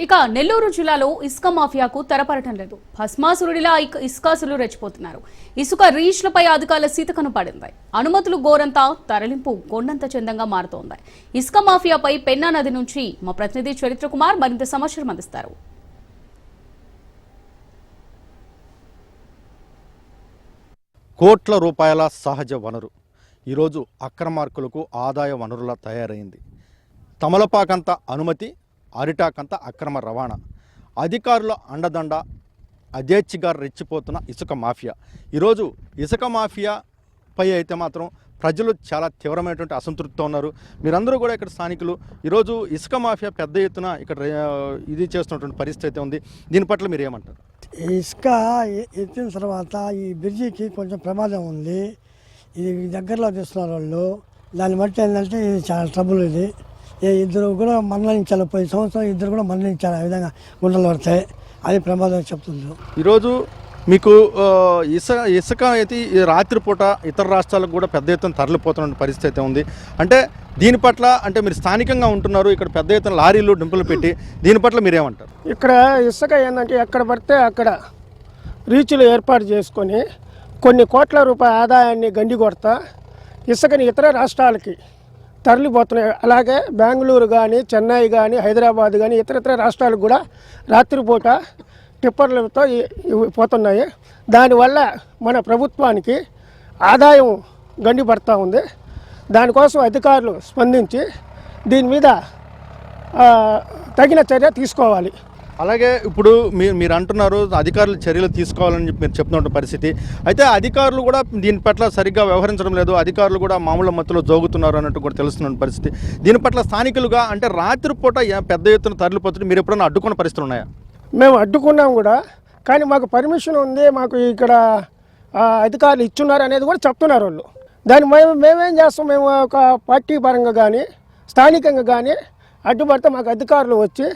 ఇక నెల్లూరు జిల్లాలో ఇసుక మాఫియాకు తెరపడటం లేదు. భస్మాసురుడిలా ఇక- ఇసుకాసులు రెచ్చిపోతున్నారు. ఇసుక రీచ్లపై అధికారుల సీతకను పడింది. అనుమతులు గోరంతా తరలింపు కొండంత చందంగా మారుతోంది. ఇసుక మాఫియాపై పెన్నా నది నుంచి మా ప్రతినిధి చరిత్ర కుమార్ మరింత సమాచారం అందిస్తారు. కోట్ల రూపాయల సహజ వనరు. ఈరోజు అక్రమార్కులకు ఆదాయ వనరులా తయారైంది. తమలపాకంత అనుమతి అరిటాకంత అక్రమ రవాణా. అధికారుల అండదండ అజేచ్ఛిగా రెచ్చిపోతున్న ఇసుక మాఫియా. ఈరోజు ఇసుక మాఫియా పై అయితే మాత్రం ప్రజలు చాలా తీవ్రమైనటువంటి అసంతృప్తితో ఉన్నారు. మీరందరూ కూడా ఇక్కడ స్థానికులు ఈరోజు ఇసుక మాఫియా పెద్ద ఎత్తున ఇక్కడ ఇది చేస్తున్నటువంటి పరిస్థితి అయితే ఉంది. దీని పట్ల మీరు ఏమంటారు ఇసుక ఎత్తిన తర్వాత ఈ బ్రిడ్జికి కొంచెం ప్రమాదం ఉంది. ఇది దగ్గరలో తీస్తున్నారు వాళ్ళు. దాన్ని బట్టి ఏంటంటే ఇది చాలా ట్రబుల్ ఇది. ఇద్దరు కూడా మరణించాలి పోయి సంవత్సరం ఇద్దరు కూడా మరణించాలి ఆ విధంగా గుండెలు పడతాయి అది ప్రమాదం చెప్తుంది ఈరోజు మీకు ఇసుక ఇసుక అయితే రాత్రిపూట ఇతర రాష్ట్రాలకు కూడా పెద్ద ఎత్తున తరలిపోతున్న పరిస్థితి అయితే ఉంది. అంటే దీని పట్ల అంటే మీరు స్థానికంగా ఉంటున్నారు ఇక్కడ పెద్ద ఎత్తున లారీలు డింపులు పెట్టి దీని పట్ల మీరేమంటారు? ఇక్కడ ఇసుక ఏంటంటే ఎక్కడ పడితే అక్కడ రీచ్లు ఏర్పాటు చేసుకొని కొన్ని కోట్ల రూపాయల ఆదాయాన్ని గండి కొడతా ఇసుకని ఇతర రాష్ట్రాలకి తరలిపోతున్నాయి. అలాగే బెంగళూరు కానీ చెన్నై కానీ హైదరాబాద్ కానీ ఇతర ఇతర రాష్ట్రాలకు కూడా రాత్రిపూట టిప్పర్లతో పోతున్నాయి. దానివల్ల మన ప్రభుత్వానికి ఆదాయం గండిపడుతూ ఉంది. దానికోసం అధికారులు స్పందించి దీని మీద తగిన చర్య తీసుకోవాలి. అలాగే ఇప్పుడు మీరు మీరు అంటున్నారు అధికారులు చర్యలు తీసుకోవాలని చెప్పి మీరు చెప్తున్న పరిస్థితి. అయితే అధికారులు కూడా దీని పట్ల సరిగ్గా వ్యవహరించడం లేదు. అధికారులు కూడా మామూలు మత్తులో జోగుతున్నారు అన్నట్టు కూడా తెలుస్తున్న పరిస్థితి. దీని పట్ల స్థానికులుగా అంటే రాత్రిపూట పెద్ద ఎత్తున తరలిపోతుంది మీరు ఎప్పుడైనా అడ్డుకున్న పరిస్థితులు ఉన్నాయా? మేము అడ్డుకున్నాం కూడా. కానీ మాకు పర్మిషన్ ఉంది. మాకు ఇక్కడ అధికారులు ఇచ్చున్నారు అనేది కూడా చెప్తున్నారు వాళ్ళు. దాన్ని మేము మేమేం చేస్తాం? మేము ఒక పార్టీ పరంగా కానీ స్థానికంగా కానీ అడ్డుపడితే మాకు అధికారులు వచ్చి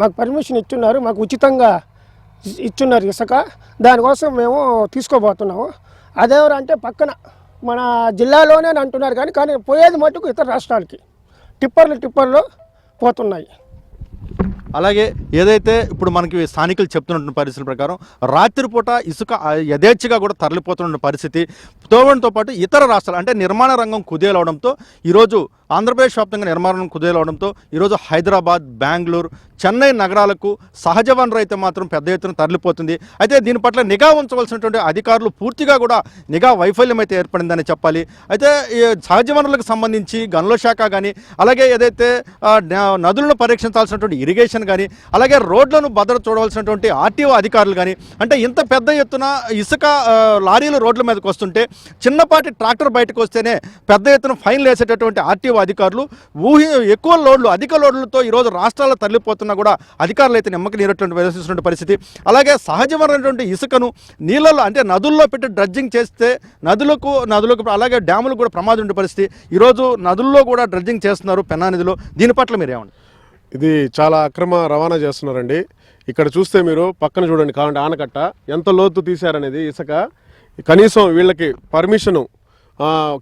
మాకు పర్మిషన్ ఇచ్చున్నారు మాకు ఉచితంగా ఇచ్చున్నారు ఇసుక. దానికోసం మేము తీసుకోబోతున్నాము. అదేవరంటే పక్కన మన జిల్లాలోనే అని అంటున్నారు కానీ కానీ పోయేది మటుకు ఇతర రాష్ట్రాలకి. టిప్పర్లు టిప్పర్లు పోతున్నాయి. అలాగే ఏదైతే ఇప్పుడు మనకి స్థానికులు చెప్తున్న పరిస్థితుల ప్రకారం రాత్రిపూట ఇసుక యథేచ్ఛగా కూడా తరలిపోతున్న పరిస్థితి తోవడంతో పాటు ఇతర రాష్ట్రాలు అంటే నిర్మాణ రంగం కుదేలవడంతో ఈరోజు ఆంధ్రప్రదేశ్ వ్యాప్తంగా నిర్మాణం కుదేలవడంతో ఈరోజు హైదరాబాద్ బెంగళూరు చెన్నై నగరాలకు సహజ వనరు అయితే మాత్రం పెద్ద ఎత్తున తరలిపోతుంది. అయితే దీని పట్ల నిఘా ఉంచవలసినటువంటి అధికారులు పూర్తిగా కూడా నిఘా వైఫల్యం అయితే ఏర్పడిందని చెప్పాలి. అయితే ఈ సహజ వనరులకు సంబంధించి గనుల శాఖ కానీ అలాగే ఏదైతే నదులను పరీక్షించాల్సినటువంటి ఇరిగేషన్ కానీ అలాగే రోడ్లను భద్రత చూడవలసినటువంటి ఆర్టీఓ అధికారులు కానీ అంటే ఇంత పెద్ద ఎత్తున ఇసుక లారీలు రోడ్ల మీదకి వస్తుంటే చిన్నపాటి ట్రాక్టర్ బయటకు వస్తేనే పెద్ద ఎత్తున ఫైన్లు వేసేటటువంటి ఆర్టీఓ అధికారులు ఊహి ఎక్కువ లోడ్లు అధిక లోడ్లతో ఈరోజు రాష్ట్రాల్లో తరలిపోతున్నా కూడా అధికారులు అయితే నిమ్మకి నీరటువంటి ప్రదర్శిస్తున్న పరిస్థితి. అలాగే సహజమైనటువంటి ఇసుకను నీళ్ళలో అంటే నదుల్లో పెట్టి డ్రడ్జింగ్ చేస్తే నదులకు నదులకు అలాగే డ్యాములకు కూడా ప్రమాదం ఉండే పరిస్థితి. ఈరోజు నదుల్లో కూడా డ్రడ్జింగ్ చేస్తున్నారు పెన్నా నదిలో దీని పట్ల మీరేమండి? ఇది చాలా అక్రమ రవాణా చేస్తున్నారండి. ఇక్కడ చూస్తే మీరు పక్కన చూడండి కావాలంటే ఆనకట్ట. ఎంత లోతు తీశారనేది ఇసుక. కనీసం వీళ్ళకి పర్మిషను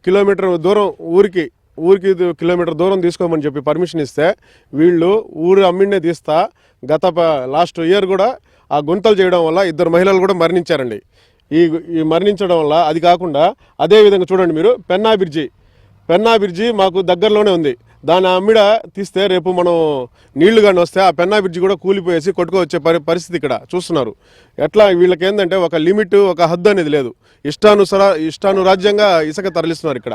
కిలోమీటర్ దూరం ఊరికి ఊరికి ఇది కిలోమీటర్ దూరం తీసుకోమని చెప్పి పర్మిషన్ ఇస్తే వీళ్ళు ఊరు అమ్మిండే తీస్తా. గత లాస్ట్ ఇయర్ కూడా ఆ గుంతలు చేయడం వల్ల ఇద్దరు మహిళలు కూడా మరణించారండి. ఈ ఈ మరణించడం వల్ల అది కాకుండా అదే విధంగా చూడండి మీరు పెన్నా బ్రిడ్జి. పెన్నా బ్రిడ్జి మాకు దగ్గరలోనే ఉంది. దాని అమ్మిడ తీస్తే రేపు మనం నీళ్ళు కానీ వస్తే ఆ పెన్నా బ్రిడ్జి కూడా కూలిపోయేసి కొట్టుకోవచ్చే పరి పరిస్థితి ఇక్కడ. చూస్తున్నారు. ఎట్లా వీళ్ళకి ఏంటంటే ఒక లిమిట్ ఒక హద్దు అనేది లేదు. ఇష్టానుసర ఇష్టానురాజ్యంగా ఇసుక తరలిస్తున్నారు ఇక్కడ.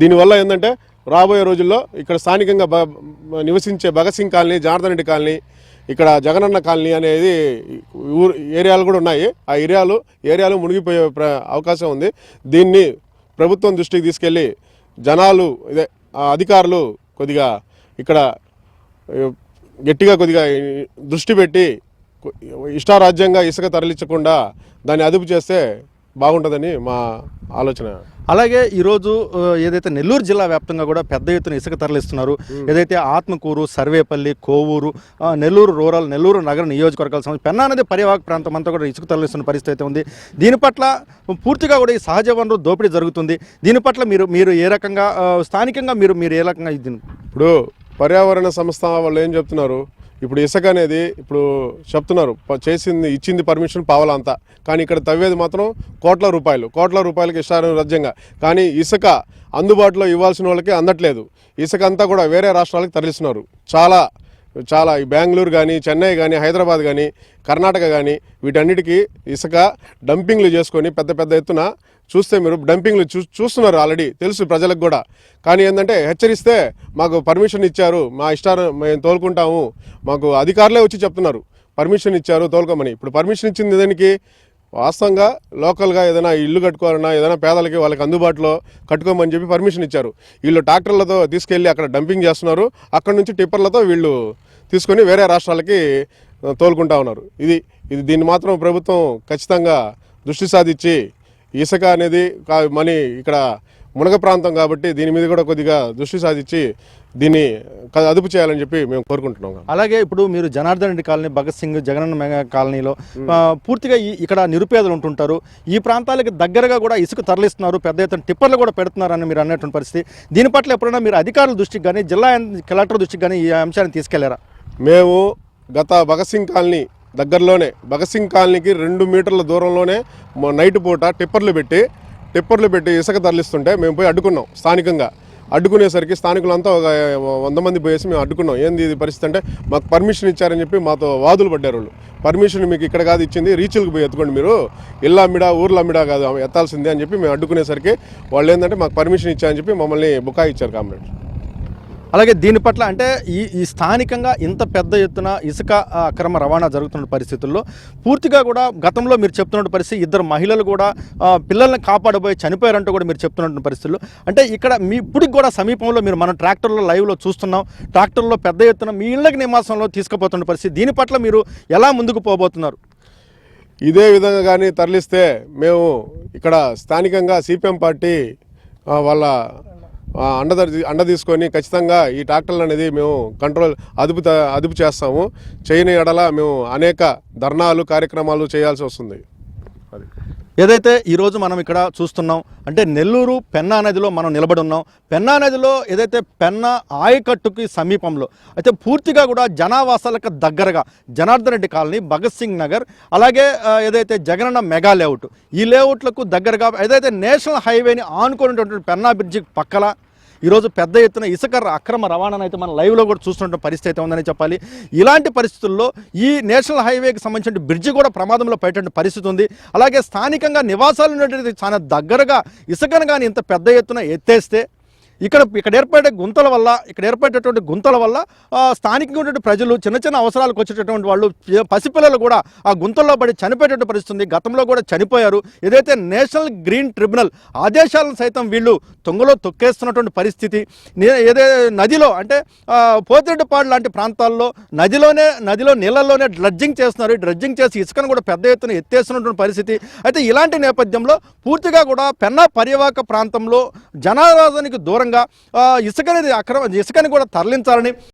దీనివల్ల ఏంటంటే రాబోయే రోజుల్లో ఇక్కడ స్థానికంగా నివసించే భగత్ సింగ్ కాలనీ జనార్దన్ రెడ్డి కాలనీ ఇక్కడ జగనన్న కాలనీ అనేది ఊరు ఏరియాలు కూడా ఉన్నాయి. ఆ ఏరియాలు ఏరియాలు మునిగిపోయే అవకాశం ఉంది. దీన్ని ప్రభుత్వం దృష్టికి తీసుకెళ్ళి జనాలు ఇదే అధికారులు కొద్దిగా ఇక్కడ గట్టిగా కొద్దిగా దృష్టి పెట్టి ఇష్టారాజ్యంగా ఇసుక తరలించకుండా దాన్ని అదుపు చేస్తే బాగుంటుందని మా ఆలోచన. అలాగే ఈరోజు ఏదైతే నెల్లూరు జిల్లా వ్యాప్తంగా కూడా పెద్ద ఎత్తున ఇసుక తరలిస్తున్నారు. ఏదైతే ఆత్మకూరు సర్వేపల్లి కోవూరు నెల్లూరు రూరల్ నెల్లూరు నగర నియోజకవర్గాల సంబంధించి పెన్నా నది పరివాహక ప్రాంతం అంతా కూడా ఇసుక తరలిస్తున్న పరిస్థితి అయితే ఉంది. దీని పట్ల పూర్తిగా కూడా ఈ సహజ వనరు దోపిడీ జరుగుతుంది. దీని పట్ల మీరు మీరు ఏ రకంగా స్థానికంగా మీరు మీరు ఏ రకంగా ఇది ఇప్పుడు పర్యావరణ సంస్థ వాళ్ళు ఏం చెప్తున్నారు? ఇప్పుడు ఇసుక అనేది ఇప్పుడు చెప్తున్నారు ప- చేసింది ఇచ్చింది పర్మిషన్ పావలా అంతా. కానీ ఇక్కడ తవ్వేది మాత్రం కోట్ల రూపాయలు కోట్ల రూపాయలకి ఇష్టారు రాజ్యంగా. కానీ ఇసుక అందుబాటులో ఇవ్వాల్సిన వాళ్ళకి అందట్లేదు. ఇసుక అంతా కూడా వేరే రాష్ట్రాలకు తరలిస్తున్నారు. చాలా చాలా ఈ బెంగళూరు కానీ చెన్నై కానీ హైదరాబాద్ కానీ కర్ణాటక కానీ వీటన్నిటికీ ఇసుక డంపింగ్లు చేసుకొని పెద్ద పెద్ద ఎత్తున చూస్తే మీరు డంపింగ్లు చూ చూస్తున్నారు ఆల్రెడీ తెలుసు ప్రజలకు కూడా. కానీ ఏంటంటే హెచ్చరిస్తే మాకు పర్మిషన్ ఇచ్చారు మా ఇష్టారు మేము తోలుకుంటాము మాకు అధికారులే వచ్చి చెప్తున్నారు. పర్మిషన్ ఇచ్చారు తోలుకోమని. ఇప్పుడు పర్మిషన్ ఇచ్చింది దానికి? వాస్తవంగా లోకల్గా ఏదైనా ఇల్లు కట్టుకోవాలన్నా ఏదైనా పేదలకి వాళ్ళకి అందుబాటులో కట్టుకోమని చెప్పి పర్మిషన్ ఇచ్చారు. వీళ్ళు ట్రాక్టర్లతో తీసుకెళ్ళి అక్కడ డంపింగ్ చేస్తున్నారు. అక్కడ నుంచి టిప్పర్లతో వీళ్ళు తీసుకొని వేరే రాష్ట్రాలకి తోలుకుంటా ఉన్నారు. ఇది ఇది దీన్ని మాత్రం ప్రభుత్వం ఖచ్చితంగా దృష్టి సాధించి ఇసుక అనేది మనీ ఇక్కడ మునగ ప్రాంతం కాబట్టి దీని మీద కూడా కొద్దిగా దృష్టి సాధించి దీన్ని అదుపు చేయాలని చెప్పి మేము కోరుకుంటున్నాం అలాగే ఇప్పుడు మీరు జనార్దన్ రెడ్డి కాలనీ భగత్ సింగ్ జగనన్న మెగా కాలనీలో పూర్తిగా ఇక్కడ నిరుపేదలు ఉంటుంటారు. ఈ ప్రాంతాలకు దగ్గరగా కూడా ఇసుక తరలిస్తున్నారు పెద్ద ఎత్తున టిప్పర్లు కూడా పెడుతున్నారని మీరు అన్నటువంటి పరిస్థితి. దీని పట్ల ఎప్పుడైనా మీరు అధికారుల దృష్టికి కానీ జిల్లా కలెక్టర్ దృష్టికి కానీ ఈ అంశాన్ని తీసుకెళ్ళారా? మేము గత భగత్ సింగ్ కాలనీ దగ్గరలోనే భగత్ సింగ్ కాలనీకి రెండు మీటర్ల దూరంలోనే నైట్ పూట టిప్పర్లు పెట్టి టిప్పర్లు పెట్టి ఇసుక తరలిస్తుంటే మేము పోయి అడ్డుకున్నాం స్థానికంగా. అడ్డుకునేసరికి స్థానికులంతా ఒక వంద మంది పోయేసి మేము అడ్డుకున్నాం. ఏంది ఇది పరిస్థితి అంటే మాకు పర్మిషన్ ఇచ్చారని చెప్పి మాతో వాదులు పడ్డారు వాళ్ళు. పర్మిషన్ మీకు ఇక్కడ కాదు ఇచ్చింది రీచ్లకు పోయి ఎత్తుకోండి మీరు. ఇల్లా అమ్మిడా ఊర్లో అమ్మిడా కాదు ఎత్తాల్సిందే అని చెప్పి మేము అడ్డుకునేసరికి వాళ్ళు ఏంటంటే మాకు పర్మిషన్ ఇచ్చారని చెప్పి మమ్మల్ని బుకాయి ఇచ్చారు కామ్రేడ్. అలాగే దీని పట్ల అంటే ఈ ఈ స్థానికంగా ఇంత పెద్ద ఎత్తున ఇసుక అక్రమ రవాణా జరుగుతున్న పరిస్థితుల్లో పూర్తిగా కూడా గతంలో మీరు చెప్తున్న పరిస్థితి ఇద్దరు మహిళలు కూడా పిల్లల్ని కాపాడబోయి చనిపోయారంటూ కూడా మీరు చెప్తున్న పరిస్థితుల్లో. అంటే ఇక్కడ మీ ఇప్పటికి కూడా సమీపంలో మీరు మనం ట్రాక్టర్లో లైవ్లో చూస్తున్నాం. ట్రాక్టర్లో పెద్ద ఎత్తున మీ ఇళ్ళకి నివాసంలో తీసుకుపోతున్న పరిస్థితి. దీని పట్ల మీరు ఎలా ముందుకు పోబోతున్నారు? ఇదే విధంగా కానీ తరలిస్తే మేము ఇక్కడ స్థానికంగా సిపిఎం పార్టీ వాళ్ళ అండ అండ తీసుకొని ఖచ్చితంగా ఈ ట్రాక్టర్లు అనేది మేము కంట్రోల్ అదుపు అదుపు చేస్తాము. చేయని ఎడల మేము అనేక ధర్నాలు కార్యక్రమాలు చేయాల్సి వస్తుంది. అది. ఏదైతే ఈరోజు మనం ఇక్కడ చూస్తున్నాం అంటే నెల్లూరు పెన్నా నదిలో మనం నిలబడి ఉన్నాం. పెన్నా నదిలో ఏదైతే పెన్నా ఆయకట్టుకి సమీపంలో అయితే పూర్తిగా కూడా జనావాసాలకు దగ్గరగా జనార్దన్ రెడ్డి కాలనీ భగత్ సింగ్ నగర్ అలాగే ఏదైతే జగనన్న మెగా లేఅవుట్ ఈ లేఅవుట్లకు దగ్గరగా ఏదైతే నేషనల్ హైవేని ఆనుకున్నటువంటి పెన్నా బ్రిడ్జి పక్కల ఈరోజు పెద్ద ఎత్తున ఇసుక అక్రమ రవాణాను అయితే మనం లైవ్లో కూడా చూస్తున్న పరిస్థితి అయితే ఉందని చెప్పాలి. ఇలాంటి పరిస్థితుల్లో ఈ నేషనల్ హైవేకి సంబంధించిన బ్రిడ్జి కూడా ప్రమాదంలో పడేటువంటి పరిస్థితి ఉంది. అలాగే స్థానికంగా నివాసాలు ఉన్నటువంటి చాలా దగ్గరగా ఇసుకను కానీ ఇంత పెద్ద ఎత్తున ఎత్తేస్తే ఇక్కడ ఇక్కడ ఏర్పడే గుంతల వల్ల ఇక్కడ ఏర్పడేటటువంటి గుంతల వల్ల స్థానికంగా ఉన్నటువంటి ప్రజలు చిన్న చిన్న అవసరాలకు వచ్చేటటువంటి వాళ్ళు పసిపిల్లలు కూడా ఆ గుంతల్లో పడి చనిపోయేటటువంటి పరిస్థితి ఉంది గతంలో కూడా చనిపోయారు. ఏదైతే నేషనల్ గ్రీన్ ట్రిబ్యునల్ ఆదేశాలను సైతం వీళ్ళు తొంగలో తొక్కేస్తున్నటువంటి పరిస్థితి నే- ఏదే నదిలో అంటే పోతిరెడ్డిపాడు లాంటి ప్రాంతాల్లో నదిలోనే నదిలో నీళ్ళల్లోనే డ్రడ్జింగ్ చేస్తున్నారు. డ్రడ్జింగ్ చేసి ఇసుకను కూడా పెద్ద ఎత్తున ఎత్తేస్తున్నటువంటి పరిస్థితి. అయితే ఇలాంటి నేపథ్యంలో పూర్తిగా కూడా పెన్నా పర్యవాక ప్రాంతంలో జనావాసానికి దూరంగా ఆ, ఇసుకని అక్రమ ఇసుకని కూడా తరలించాలని